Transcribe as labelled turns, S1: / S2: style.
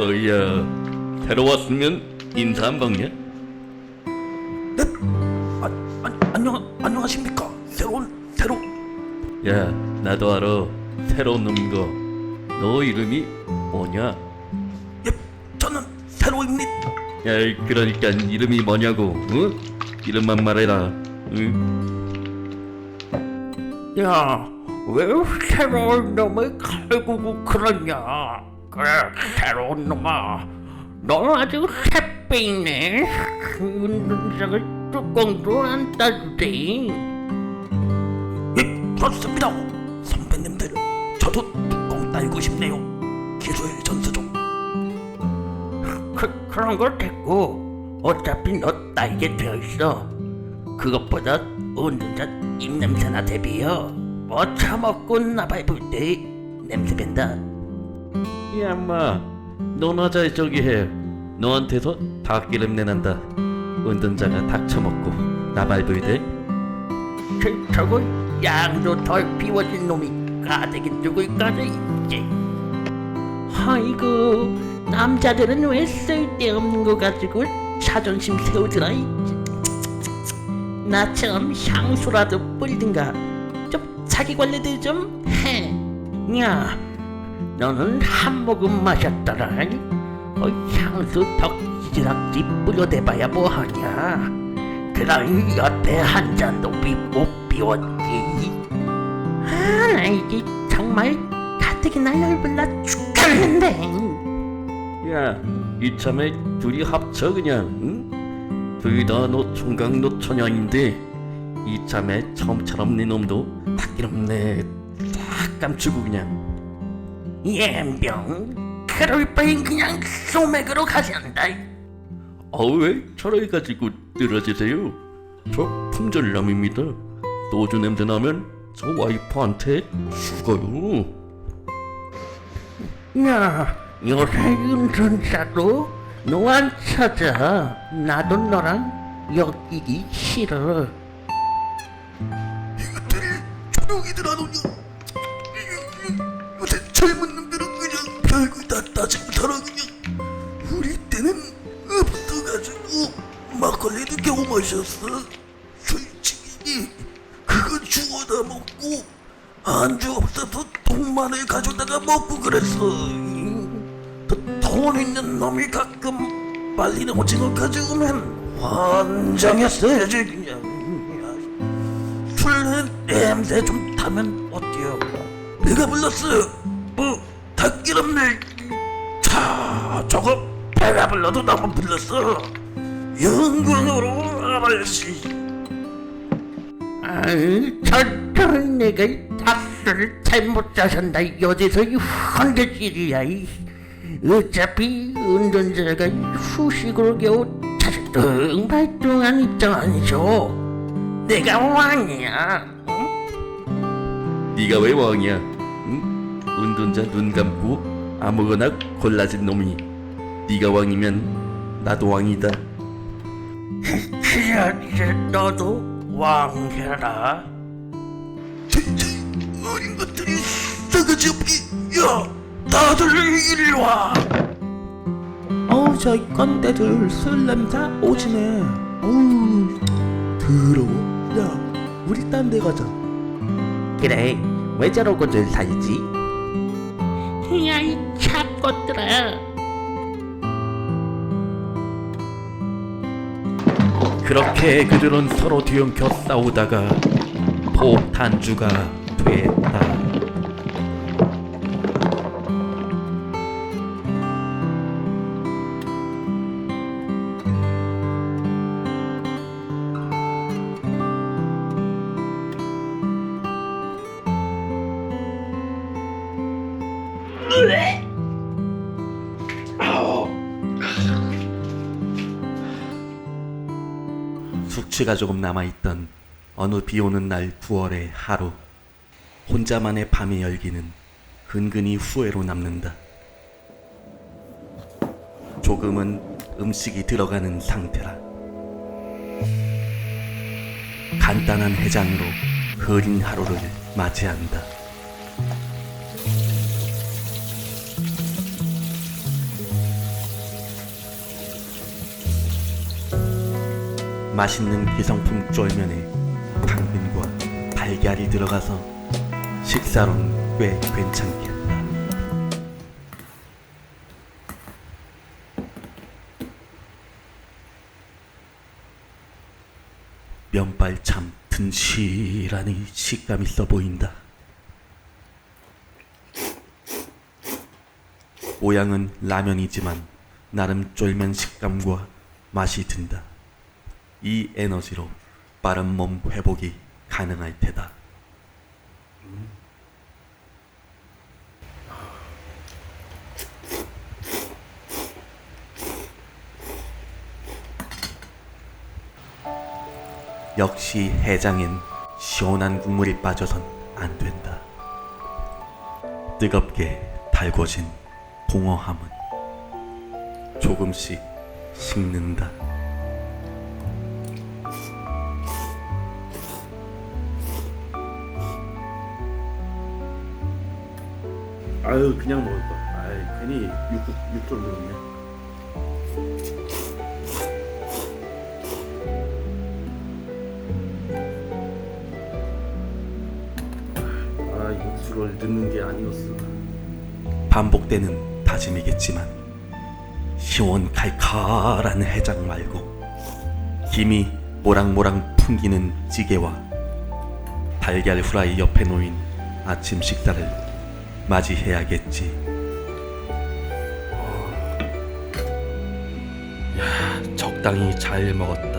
S1: 어이야 새로 왔으면 인사 한 방이야?
S2: 네? 아, 아, 안녕 안녕하십니까? 새로운 새로
S1: 야 나도 알아 새로운 놈인 거너 이름이 뭐냐?
S2: 예 저는 새로입니다.
S1: 야 그러니까 이름이 뭐냐고 응? 이름만 말해라 응?
S2: 야, 왜 새로운 놈을 갈구고 그러냐? 그래, 새로운 놈아, 너 아주 새빼이네. 운동장을 뚜껑도 안 따주대. 예, 그렇습니다. 선배님들, 저도 뚜껑 딸고 싶네요. 기술 전수 좀. 그, 그런 걸 됐고, 어차피 너 딸게 되어 있어. 그것보다 운전자 입냄새나 대비여 뭐 처먹고 나발볼 때 냄새 밴다
S1: 야 인마. 너나자 저기 해. 너한테서 닭기름 내 난다. 운전자가 닭 처먹고 나발불 대?
S2: 저, 저거 양도 덜 비워진 놈이 가득히 누굴까지? 이제 아이고 남자들은 왜 쓸데없는 거 가지고 자존심 세우더라 나처럼 향수라도 뿌리든가. 좀 자기 관리들 좀 해. 야, 너는 한 모금 마셨더라. 어, 향수 덕지락지 뿌려대봐야 뭐하냐. 그러니 여태 한 잔도 비, 못 비웠지. 아, 나 이게 정말 가뜩이나 열불나 죽겠는데.
S1: 야 이참에 둘이 합쳐 그냥 응? 둘다너 총각 너 처녀인데 이참에 처음처럼 네 놈도 닭기름 내딱 감추고 그냥
S2: 예병, 그럴 바엔 그냥 소맥으로 가잔다.
S1: 어왜 저를 가지고 늘어지세요 저 품절남입니다 소주 냄새 나면 저 와이프한테 죽어요
S2: 야, 요새 운전자도 너안 찾아. 나도 너랑 엮이기 싫어.
S3: 살아 그냥 우리 때는 없어가지고 막걸리도 겨우 마셨어 솔직히 그거 주워다 먹고 안주 없어서 돈만을 가져다가 먹고 그랬어 또돈 있는 놈이 가끔 말리는 오징어 가져오면 환장했어야지 그냥 술 냄새 좀 타면 어때요? 내가 불렀어. 뭐 닭기름 내. 자, 저거 배가 불러도 나만 불렀어. 영광으로 알아야지.
S2: 아이, 저런 내가 닭을 잘못 자선다. 여기서 이 헌데질이야. 이. 어차피 운전자가 후식으로 겨우 자식등 발동한 입장 아니죠. 내가 왕이야. 응?
S1: 네가 왜 왕이야 응? 운전자 눈 감고 아무거나 골라진 놈이 네가 왕이면 나도 왕이다
S2: 그래, 너도 왕해라.
S3: 어린 것들이 싸가지 없기. 야, 다들 이리 와.
S4: 어우 저이 건대들 술 냄새 오지네 어우 더러워 야 우리 딴 데 가자
S2: 그래, 왜 저러고들 살지? 잡것들아.
S1: 그렇게 그들은 서로 뒤엉켜 싸우다가 폭탄주가 됐다 숙취가 조금 남아있던 어느 비 오는 날 9월의 하루. 혼자만의 밤의 열기는 은근히 후회로 남는다. 조금은 음식이 들어가는 상태라. 간단한 해장으로 흐린 하루를 맞이한다 맛있는 기성품 쫄면에 당근과 달걀이 들어가서 식사로는 꽤 괜찮겠다. 면발 참 든실하니 식감 있어 보인다. 모양은 라면이지만 나름 쫄면 식감과 맛이 든다. 이 에너지로 빠른 몸 회복이 가능할 테다. 역시 해장엔 시원한 국물이 빠져선 안 된다. 뜨겁게 달궈진 붕어함은 조금씩 식는다.
S4: 아유 그냥 먹을 거야. 아이 괜히 육국 육전 들었네. 아 육수를 넣는 게 아니었어.
S1: 반복되는 다짐이겠지만 시원 칼칼한 해장 말고 김이 모락모락 풍기는 찌개와 달걀 후라이 옆에 놓인 아침 식사를 맞이해야겠지. 적당히 잘 먹었다.